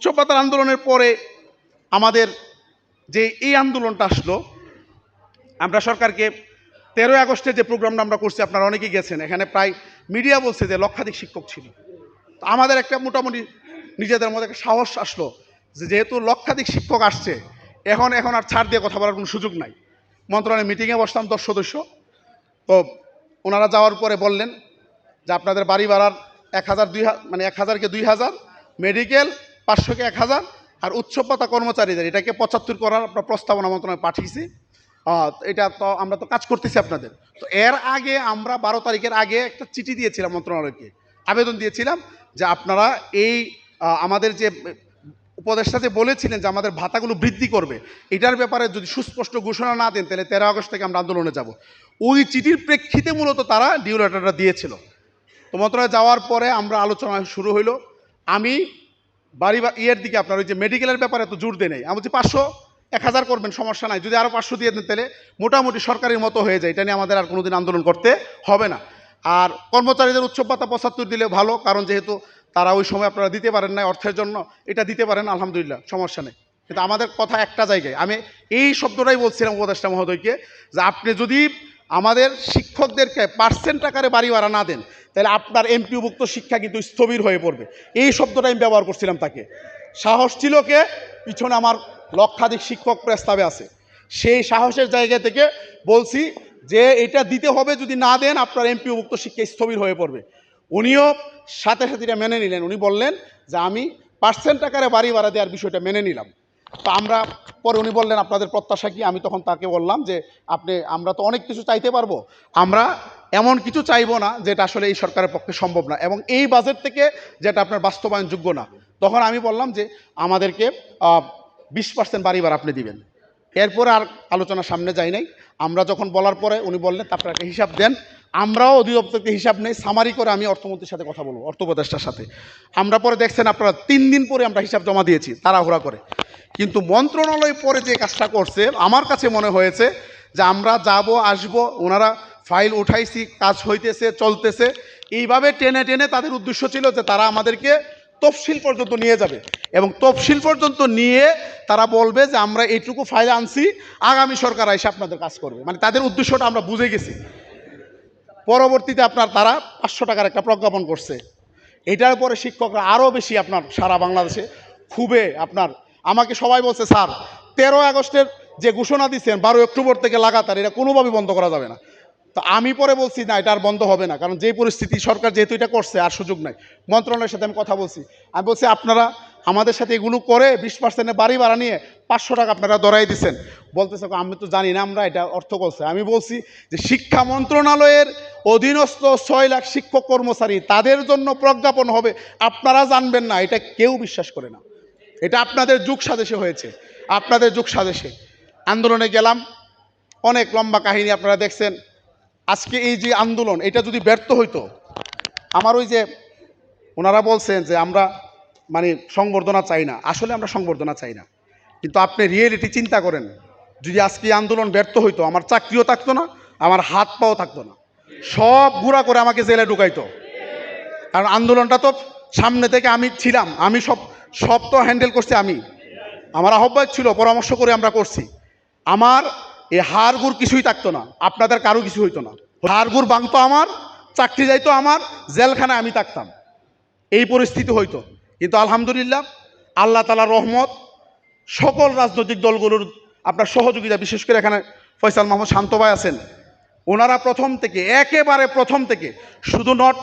উচ্চপাতার আন্দোলনের পরে আমাদের যে এই আন্দোলনটা আসলো, আমরা সরকারকে তেরোই আগস্টে যে প্রোগ্রামটা আমরা করছি, আপনারা অনেকেই গেছেন, এখানে প্রায় মিডিয়া বলছে যে লক্ষাধিক শিক্ষক ছিল। তো আমাদের একটা মোটামুটি নিজেদের মধ্যে একটা সাহস আসলো যে যেহেতু লক্ষাধিক শিক্ষক আসছে, এখন এখন আর ছাড় দিয়ে কথা বলার কোনো সুযোগ নাই। মন্ত্রণালয়ের মিটিংয়ে বসলাম দশ সদস্য। তো ওনারা যাওয়ার পরে বললেন যে আপনাদের বাড়ি ভাড়ার এক হাজার দুই মানে এক হাজারকে দুই হাজার মেডিকেল পাঁচশোকে এক হাজার, আর উচ্চপতা কর্মচারীদের, এটাকে পঁচাত্তর করার আপনার প্রস্তাবনা মন্ত্রণালয় পাঠিয়েছি। এটা তো আমরা তো কাজ করতেছি আপনাদের। তো এর আগে আমরা বারো তারিখের আগে একটা চিঠি দিয়েছিলাম মন্ত্রণালয়কে, আবেদন দিয়েছিলাম যে আপনারা এই আমাদের যে উপদেষ্টা যে বলেছিলেন যে আমাদের ভাতাগুলো বৃদ্ধি করবে, এটার ব্যাপারে যদি সুস্পষ্ট ঘোষণা না দেন, তাহলে তেরো আগস্ট থেকে আমরা আন্দোলনে যাব। ওই চিঠির প্রেক্ষিতে মূলত তারা ডিউ লেটারটা দিয়েছিল। তো মন্ত্রণালয়ে যাওয়ার পরে আমরা আলোচনা শুরু হইল। আমি বাড়ি ইয়ের দিকে আপনার ওই যে মেডিকেলের ব্যাপারে তো জোর দেয় নেই। আমি বলছি পাঁচশো, এক হাজার করবেন, সমস্যা নাই। যদি আরও পাঁচশো দিয়ে দেন তাহলে মোটামুটি সরকারের মতো হয়ে যায়। এটা নিয়ে আমাদের আর কোনোদিন আন্দোলন করতে হবে না। আর কর্মচারীদের উচ্চ ভাতা পঁচাত্তর দিলে ভালো, কারণ যেহেতু তারা ওই সময় আপনারা দিতে পারেন না অর্থের জন্য, এটা দিতে পারেন, আলহামদুলিল্লাহ, সমস্যা নেই। কিন্তু আমাদের কথা একটা জায়গায়, আমি এই শব্দটাই বলছিলাম উপদেষ্টা মহোদয়কে, যে আপনি যদি আমাদের শিক্ষকদেরকে পার্সেন্ট আকারে বাড়ি ভাড়া না দেন, তাহলে আপনার এমপিভুক্ত শিক্ষা কিন্তু স্থবির হয়ে পড়বে। এই শব্দটা আমি ব্যবহার করছিলাম তাকে। সাহস ছিল কে? পিছনে আমার লক্ষাধিক শিক্ষক প্রস্তাবে আছে। সেই সাহসের জায়গা থেকে বলছি যে এটা দিতে হবে, যদি না দেন আপনার এমপিভুক্ত শিক্ষা স্থবির হয়ে পড়বে। উনিও সাথে সাথে এটা মেনে নিলেন। উনি বললেন যে আমি পার্সেন্ট আকারে বাড়ি ভাড়া দেওয়ার বিষয়টা মেনে নিলাম। তো আমরা পরে উনি বললেন, আপনাদের প্রত্যাশা কি? আমি তখন তাকে বললাম যে, আপনি, আমরা তো অনেক কিছু চাইতে পারব। আমরা এমন কিছু চাইব না যেটা আসলে এই সরকারের পক্ষে সম্ভব না এবং এই বাজেট থেকে যেটা আপনার বাস্তবায়নযোগ্য না। তখন আমি বললাম যে, আমাদেরকে বিশ পার্সেন্ট বাড়ি ভাড়া আপনি দিবেন। এরপরে আর আলোচনা সামনে যাই নাই। আমরা যখন বলার পরে উনি বললেন একটা হিসাব দেন আমরাও অধিদপ্তরকে হিসাব নেই সামারি করে আমি অর্থমন্ত্রীর সাথে কথা বলব অর্থ উপদেষ্টার সাথে। আমরা পরে দেখছেন আপনারা তিন দিন পরে আমরা হিসাব জমা দিয়েছি, তাড়াহুড়া করে। কিন্তু মন্ত্রণালয় পরে যে কাজটা করছে, আমার কাছে মনে হয়েছে যে আমরা যাব, আসব, ওনারা ফাইল উঠাইছি, কাজ হইতেছে, চলতেছে। এইভাবে টেনে টেনে তাদের উদ্দেশ্য ছিল যে তারা আমাদেরকে তফসিল পর্যন্ত নিয়ে যাবে। এবং তফসিল পর্যন্ত নিয়ে তারা বলবে যে আমরা এইটুকু ফাইল আনছি, আগামী সরকার এসে আপনাদের কাজ করবে। মানে তাদের উদ্দেশ্যটা আমরা বুঝে গেছি। পরবর্তীতে আপনার তারা পাঁচশো টাকার একটা প্রজ্ঞাপন করছে। এটার পরে শিক্ষকরা আরও বেশি আপনার সারা বাংলাদেশে খুবে আপনার, আমাকে সবাই বলছে, স্যার, তেরো আগস্টের যে ঘোষণা দিচ্ছেন বারো অক্টোবর থেকে লাগাতার, এটা কোনোভাবে বন্ধ করা যাবে না। তো আমি পরে বলছি, না, এটা আর বন্ধ হবে না, কারণ যে পরিস্থিতি, সরকার যেহেতু এটা করছে, আর সুযোগ নাই। মন্ত্রণালয়ের সাথে আমি কথা বলছি। আমি বলছি, আপনারা আমাদের সাথে এগুলো করে বিশ পার্সেন্টের বাড়ি ভাড়া নিয়ে পাঁচশো টাকা আপনারা দরাই দিচ্ছেন। বলতেছে, আমি তো জানি না আমরা এটা অর্থ করছে আমি বলছি যে, শিক্ষা মন্ত্রণালয়ের অধীনস্থ ছয় লাখ শিক্ষক কর্মচারী, তাদের জন্য প্রজ্ঞাপন হবে। আপনারা জানবেন না, এটা কেউ বিশ্বাস করে না। এটা আপনাদের যুগ সাদেশে হয়েছে। আপনাদের যুগ সাদেশে আন্দোলনে গেলাম। অনেক লম্বা কাহিনী আপনারা দেখছেন। আজকে এই যে আন্দোলন, এটা যদি ব্যর্থ হইতো, আমার ওই যে ওনারা বলছেন যে, আমরা মানে সংবর্ধনা চাই না। আসলে আমরা সংবর্ধনা চাই না। কিন্তু আপনি রিয়েলিটি চিন্তা করেন। যদি আজকে আন্দোলন ব্যর্থ হইতো, আমার চাকরিও থাকতো না, আমার হাত পাও থাকতো না। সব গুঁড়া করে আমাকে জেলে ঢুকাইতো। কারণ আন্দোলনটা তো সামনে থেকে আমি ছিলাম, আমি সব সব তো হ্যান্ডেল করছি আমি। আমার আহ্বায়ক ছিল, পরামর্শ করে আমরা করছি। আমার এই হাড় গুড় কিছুই থাকতো না, আপনাদের কারও কিছু হইতো না। হাড় গুড় ভাঙতো আমার, চাকরি যাইতো আমার, জেলখানায় আমি থাকতাম। এই পরিস্থিতি হইতো। কিন্তু আলহামদুলিল্লাহ, আল্লাহ তালার রহমত, সকল রাজনৈতিক দলগুলোর আপনার সহযোগিতা, বিশেষ করে এখানে ফয়সাল মাহমুদ শান্ত ভাই আছেন। ওনারা প্রথম থেকে, একেবারে প্রথম থেকে শুধু নট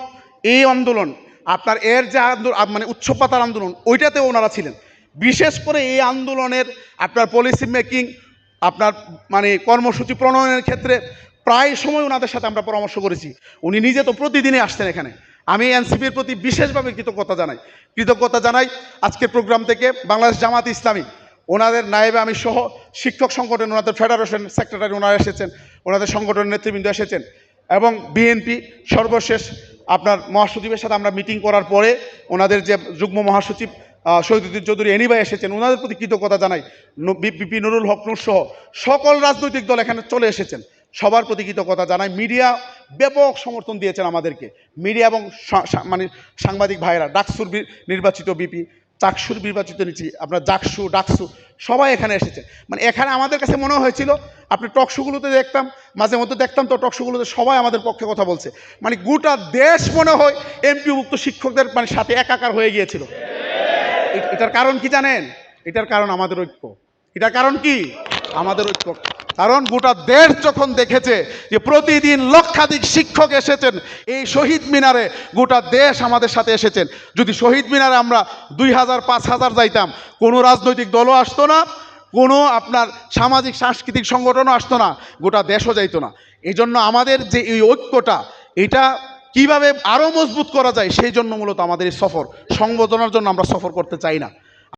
এই আন্দোলন, আপনার এর যে আন্দোলন মানে উচ্চপাতার আন্দোলন, ওইটাতেও ওনারা ছিলেন। বিশেষ করে এই আন্দোলনের আপনার পলিসি মেকিং আপনার মানে কর্মসূচি প্রণয়নের ক্ষেত্রে প্রায় সময় ওনাদের সাথে আমরা পরামর্শ করেছি। উনি নিজে তো প্রতিদিনই আসতেন এখানে। আমি এনসিপির প্রতি বিশেষভাবে কৃতজ্ঞতা জানাই। কৃতজ্ঞতা জানাই আজকের প্রোগ্রাম থেকে, বাংলাদেশ জামাত ইসলামী। ওনাদের নায়েবে আমি সহ শিক্ষক সংগঠন, ওনাদের ফেডারেশন সেক্রেটারি ওনারা এসেছেন, ওনাদের সংগঠনের নেতৃবৃন্দ এসেছেন এবং বিএনপি সর্বশেষ আপনার মহাসচিবের সাথে আমরা মিটিং করার পরে ওনাদের যে যুগ্ম মহাসচিব শহীদুদ্দিন চৌধুরী এনিভাই এসেছেন, ওনাদের প্রতি কৃতজ্ঞতা জানাই। বিপি নুরুল হক নূর সহ সকল রাজনৈতিক দল এখানে চলে এসেছেন, সবার প্রতি কৃতজ্ঞতা জানাই। মিডিয়া ব্যাপক সমর্থন দিয়েছেন আমাদেরকে। মিডিয়া এবং মানে সাংবাদিক ভাইরা ডাকসুর নির্বাচিত বিপি চাকসুর নির্বাচিত নিচ্ছি আপনার জাকসু, ডাকসু, সবাই এখানে এসেছে। মানে এখানে আমাদের কাছে মনে হয়েছিল, আপনি টকশোগুলোতে দেখতাম, মাঝে মধ্যে দেখতাম তো টকশোগুলোতে সবাই আমাদের পক্ষে কথা বলছে। মানে গোটা দেশ মনে হয় এমপিভুক্ত শিক্ষকদের মানে সাথে একাকার হয়ে গিয়েছিল। এটার কারণ কি জানেন? এটার কারণ আমাদের ঐক্য। এটার কারণ কি? আমাদের ঐক্য। কারণ গোটা দেশ যখন দেখেছে যে প্রতিদিন লক্ষাধিক শিক্ষক এসেছেন, এই শহীদ মিনারে গোটা দেশ আমাদের সাথে এসেছেন। যদি শহীদ মিনারে আমরা দুই হাজার, পাঁচ হাজার যাইতাম, কোনো রাজনৈতিক দলও আসতো না, কোনো আপনার সামাজিক, সাংস্কৃতিক সংগঠনও আসতো না, গোটা দেশও যাইতো না। এই জন্য আমাদের যে এই ঐক্যটা, এটা কীভাবে আরও মজবুত করা যায়, সেই জন্য মূলত আমাদের এই সফর সংবোধনার জন্য আমরা সফর করতে চাই না।